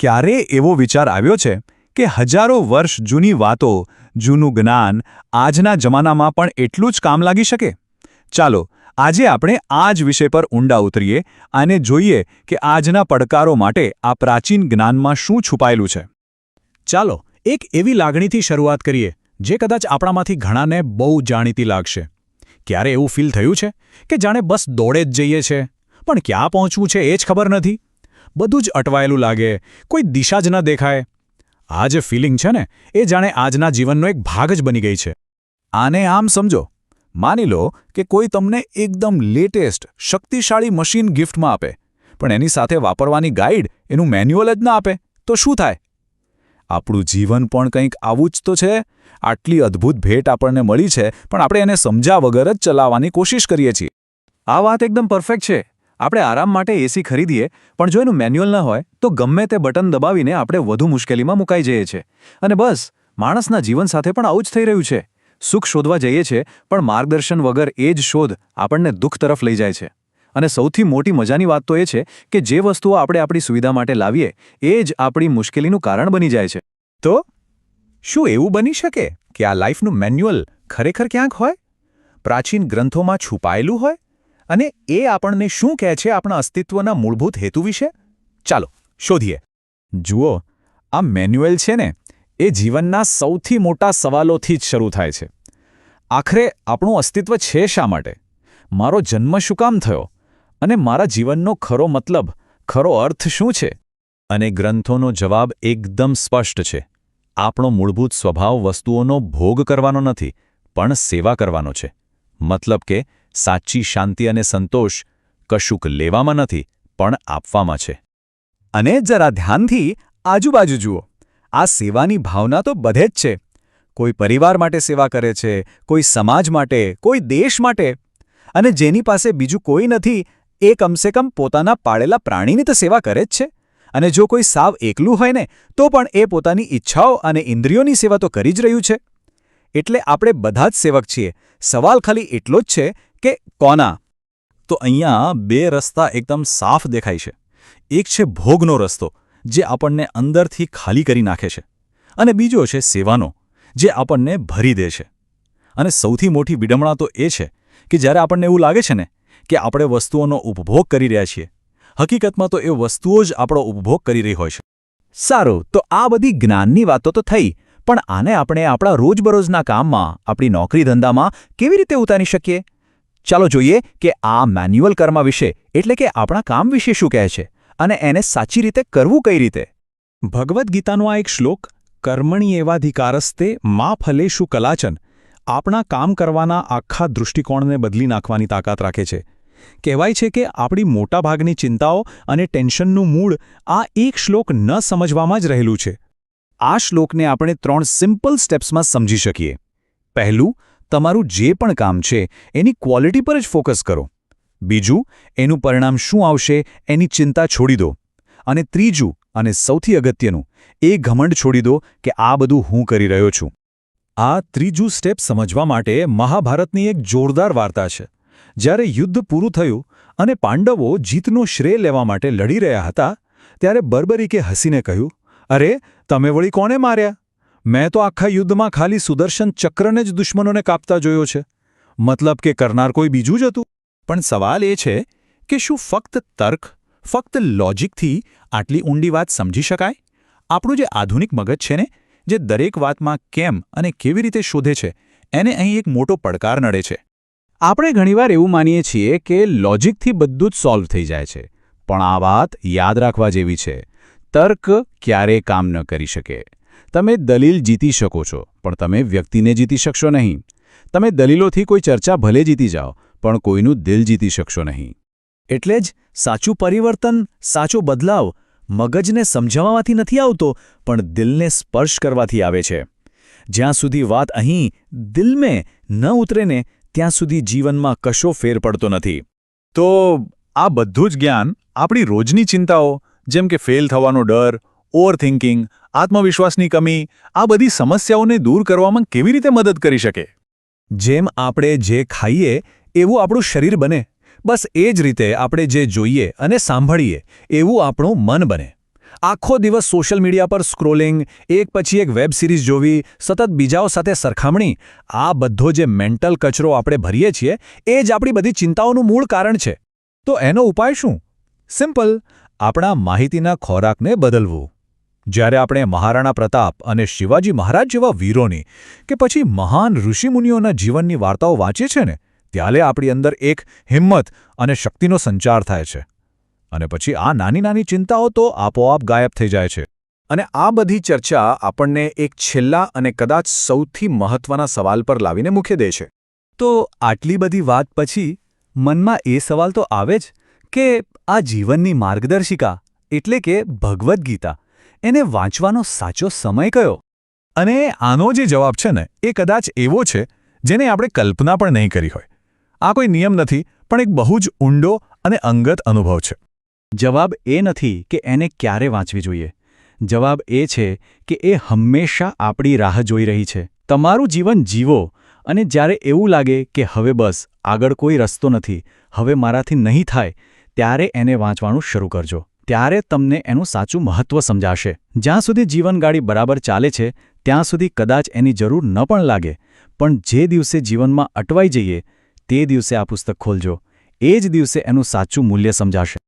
ક્યારે એવો વિચાર આવ્યો છે કે હજારો વર્ષ જૂની વાતો, જૂનું જ્ઞાન આજના જમાનામાં પણ એટલું જ કામ લાગી શકે? ચાલો, આજે આપણે આ જ વિષય પર ઊંડા ઉતરીએ અને જોઈએ કે આજના પડકારો માટે આ પ્રાચીન જ્ઞાનમાં શું છુપાયેલું છે. ચાલો, એક એવી લાગણીથી શરૂઆત કરીએ, જે કદાચ આપણામાંથી ઘણાને બહુ જાણીતી લાગશે. ક્યારે એવું ફીલ થયું છે કે જાણે બસ દોડે જ જઈએ છે? પણ ક્યાં પહોંચવું છે એ જ ખબર નથી? બધું જ અટવાયેલું લાગે. કોઈ દિશા જ ન દેખાય. આ જે ફિલિંગ છે ને, એ જાણે આજના જીવનનો એક ભાગ જ બની ગઈ છે. આને આમ સમજો. માની લો કે કોઈ તમને એકદમ લેટેસ્ટ શક્તિશાળી મશીન ગિફ્ટમાં આપે, પણ એની સાથે વાપરવાની ગાઈડ એનું મેન્યુઅલ જ ના આપે, તો શું થાય? આપણું જીવન પણ કંઈક આવું જ તો છે. આટલી અદ્ભુત ભેટ આપણને મળી છે, પણ આપણે એને સમજ્યા વગર જ ચલાવવાની કોશિશ કરીએ છીએ. આ વાત એકદમ પરફેક્ટ છે. આપણે આરામ માટે એસી ખરીદીએ, પણ જો એનું મેન્યુઅલ ન હોય, તો ગમે તે બટન દબાવીને આપણે વધુ મુશ્કેલીમાં મુકાઈ જઈએ છીએ. અને બસ, માણસના જીવન સાથે પણ આવું જ થઈ રહ્યું છે. સુખ શોધવા જઈએ છીએ, પણ માર્ગદર્શન વગર એ જ શોધ આપણને દુઃખ તરફ લઈ જાય છે. અને સૌથી મોટી મજાની વાત તો એ છે કે જે વસ્તુઓ આપણે આપણી સુવિધા માટે લાવીએ, એ જ આપણી મુશ્કેલીનું કારણ બની જાય છે. તો? શું એવું બની શકે કે આ લાઈફનું મેન્યુઅલ ખરેખર ક્યાંક હોય? પ્રાચીન ગ્રંથોમાં છુપાયેલું હોય? અને એ આપણને શું કહે છે આપણા અસ્તિત્વના મૂળભૂત હેતુ વિશે? ચાલો, શોધીએ. જુઓ, આ મેન્યુઅલ છે ને, એ જીવનના સૌથી મોટા સવાલોથી જ શરૂ થાય છે. આખરે આપણું અસ્તિત્વ છે શા માટે? મારો જન્મ શું કામ થયો? અને મારા જીવનનો ખરો મતલબ, ખરો અર્થ શું છે? અને ગ્રંથોનો જવાબ એકદમ સ્પષ્ટ છે. આપણો મૂળભૂત સ્વભાવ વસ્તુઓનો ભોગ કરવાનો નથી, પણ સેવા કરવાનો છે. મતલબ કે સાચી શાંતિ અને સંતોષ કશુંક લેવામાં નથી, પણ આપવામાં છે. અને જરા ધ્યાનથી આજુબાજુ જુઓ. આ સેવાની ભાવના તો બધે જ છે. કોઈ પરિવાર માટે સેવા કરે છે, કોઈ સમાજ માટે, કોઈ દેશ માટે. અને જેની પાસે બીજું કોઈ નથી, એ કમસે કમ પોતાના પાળેલા પ્રાણીની તો સેવા કરે જ છે. અને જો કોઈ સાવ એકલું હોય ને, તો પણ એ પોતાની ઈચ્છાઓ અને ઇન્દ્રિયોની સેવા તો કરી જ રહ્યું છે. એટલે આપણે બધા જ સેવક છીએ. સવાલ ખાલી એટલો જ છે કે કોના? તો અહીંયા બે રસ્તા એકદમ સાફ દેખાય છે. એક છે ભોગનો રસ્તો, જે આપણને અંદરથી ખાલી કરી નાખે છે. અને બીજો છે સેવાનો, જે આપણને ભરી દે છે. અને સૌથી મોટી વિડમણા તો એ છે કે જ્યારે આપણને એવું લાગે છે ને કે આપણે વસ્તુઓનો ઉપભોગ કરી રહ્યા છીએ, હકીકતમાં તો એ વસ્તુઓ જ આપણો ઉપભોગ કરી રહી હોય છે. સારું, તો આ બધી જ્ઞાનની વાતો તો થઈ, પણ આને આપણે આપણા રોજબરોજના કામમાં, આપણી નોકરી ધંધામાં કેવી રીતે ઉતારી શકીએ? ચાલો જોઈએ કે આ મેન્યુઅલ કર્મ વિશે, એટલે કે આપણા કામ વિશે શું કહે છે અને એને સાચી રીતે કરવું કઈ રીતે? ભગવદ્ ગીતાનો આ એક શ્લોક, કર્મણી એવાધિકારસ્તે મા ફલેશુ કલાચન, આપણા કામ કરવાના આખા દૃષ્ટિકોણને બદલી નાખવાની તાકાત રાખે છે. કહેવાય છે કે આપણી મોટાભાગની ચિંતાઓ અને ટેન્શનનું મૂળ આ એક શ્લોક ન સમજવામાં જ રહેલું છે. આ શ્લોકને આપણે ત્રણ સિમ્પલ સ્ટેપ્સમાં સમજી શકીએ. પહેલું તમારું જે પણ કામ છે, એની ક્વોલિટી પર જ ફોકસ કરો. બીજું, એનું પરિણામ શું આવશે, એની ચિંતા છોડી દો. અને ત્રીજું, અને સૌથી અગત્યનું, એ ઘમંડ છોડી દો કે આ બધું હું કરી રહ્યો છું. આ ત્રીજું સ્ટેપ સમજવા માટે મહાભારતની એક જોરદાર વાર્તા છે. જ્યારે યુદ્ધ પૂરું થયું અને પાંડવો જીતનો શ્રેય લેવા માટે લડી રહ્યા હતા, ત્યારે બર્બરીકે હસીને કહ્યું, અરે, તમે વળી કોને માર્યા? મેં તો આખા યુદ્ધમાં ખાલી સુદર્શન ચક્રને જ દુશ્મનોને કાપતા જોયો છે. મતલબ કે કરનાર કોઈ બીજું જ હતું. પણ સવાલ એ છે કે શું ફક્ત તર્ક, ફક્ત લોજિકથી આટલી ઊંડી વાત સમજી શકાય? આપણું જે આધુનિક મગજ છે ને, જે દરેક વાતમાં કેમ અને કેવી રીતે શોધે છે, એને અહીં એક મોટો પડકાર નડે છે. આપણે ઘણીવાર એવું માનીએ છીએ કે લોજિકથી બધું જ સોલ્વ થઈ જાય છે. પણ આ વાત યાદ રાખવા જેવી છે. તર્ક ક્યારેય કામ ન કરી શકે. તમે દલીલ જીતી શકો છો, પણ તમે વ્યક્તિને જીતી શકશો નહીં. તમે દલીલોથી કોઈ ચર્ચા ભલે જીતી જાઓ, પણ કોઈનું દિલ જીતી શકશો નહીં. એટલે જ સાચું પરિવર્તન, સાચો બદલાવ મગજને સમજાવવાથી નથી આવતો, પણ દિલને સ્પર્શ કરવાથી આવે છે. જ્યાં સુધી વાત અહીં દિલમે ન ઉતરેને ત્યાં સુધી જીવનમાં કશો ફેર પડતો નથી. તો આ બધું જ જ્ઞાન આપણી રોજની ચિંતાઓ, જેમ કે ફેલ થવાનો ડર ઓવરથિંકિંગ, આત્મવિશ્વાસની કમી, આ બધી સમસ્યાઓને દૂર કરવામાં કેવી રીતે મદદ કરી શકે? જેમ આપણે જે ખાઈએ, એવું આપણું શરીર બને. બસ એ જ રીતે આપણે જે જોઈએ અને સાંભળીએ, એવું આપણું મન બને. આખો દિવસ સોશિયલ મીડિયા પર સ્ક્રોલિંગ, એક પછી એક વેબ સિરીઝ જોવી, સતત બીજાઓ સાથે સરખામણી, આ બધો જે મેન્ટલ કચરો આપણે ભરીએ છીએ, એ જ આપણી બધી ચિંતાઓનું મૂળ કારણ છે. તો એનો ઉપાય શું? સિમ્પલ, આપણા માહિતીના ખોરાકને બદલવું. જ્યારે આપણે મહારાણા પ્રતાપ અને શિવાજી મહારાજ જેવા વીરોની કે પછી મહાન ઋષિમુનિઓના જીવનની વાર્તાઓ વાંચીએ છીએ ને, ત્યારે આપણી અંદર એક હિંમત અને શક્તિનો સંચાર થાય છે. અને પછી આ નાની નાની ચિંતાઓ તો આપોઆપ ગાયબ થઈ જાય છે. અને આ બધી ચર્ચા આપણને એક છેલ્લા અને કદાચ સૌથી મહત્વના સવાલ પર લાવીને મૂકી દે છે. તો આટલી બધી વાત પછી મનમાં એ સવાલ તો આવે જ કે આ જીવનની માર્ગદર્શિકા એટલે કે ભગવદ્ ગીતા એને વાંચવાનો સાચો સમય કયો? અને આનો જે જવાબ છે ને, એ કદાચ એવો છે, જેને આપણે કલ્પના પણ નહીં કરી હોય. આ કોઈ નિયમ નથી, પણ એક બહુ જ ઊંડો અને અંગત અનુભવ છે. જવાબ એ નથી કે એને ક્યારે વાંચવી જોઈએ. જવાબ એ છે કે એ હંમેશા આપણી રાહ જોઈ રહી છે. તમારું જીવન જીવો, અને જ્યારે એવું લાગે કે હવે બસ, આગળ કોઈ રસ્તો નથી, હવે મારાથી નહીં થાય, ત્યારે એને વાંચવાનું શરૂ કરજો. ત્યારે તમને એનું સાચું મહત્વ સમજાશે. જ્યાં સુધી જીવનગાડી બરાબર ચાલે છે, ત્યાં સુધી કદાચ એની જરૂર ન પણ લાગે. પણ જે દિવસે જીવનમાં અટવાઈ જઈએ, તે દિવસે આ પુસ્તક ખોલજો. એ જ દિવસે એનું સાચું મૂલ્ય સમજાશે.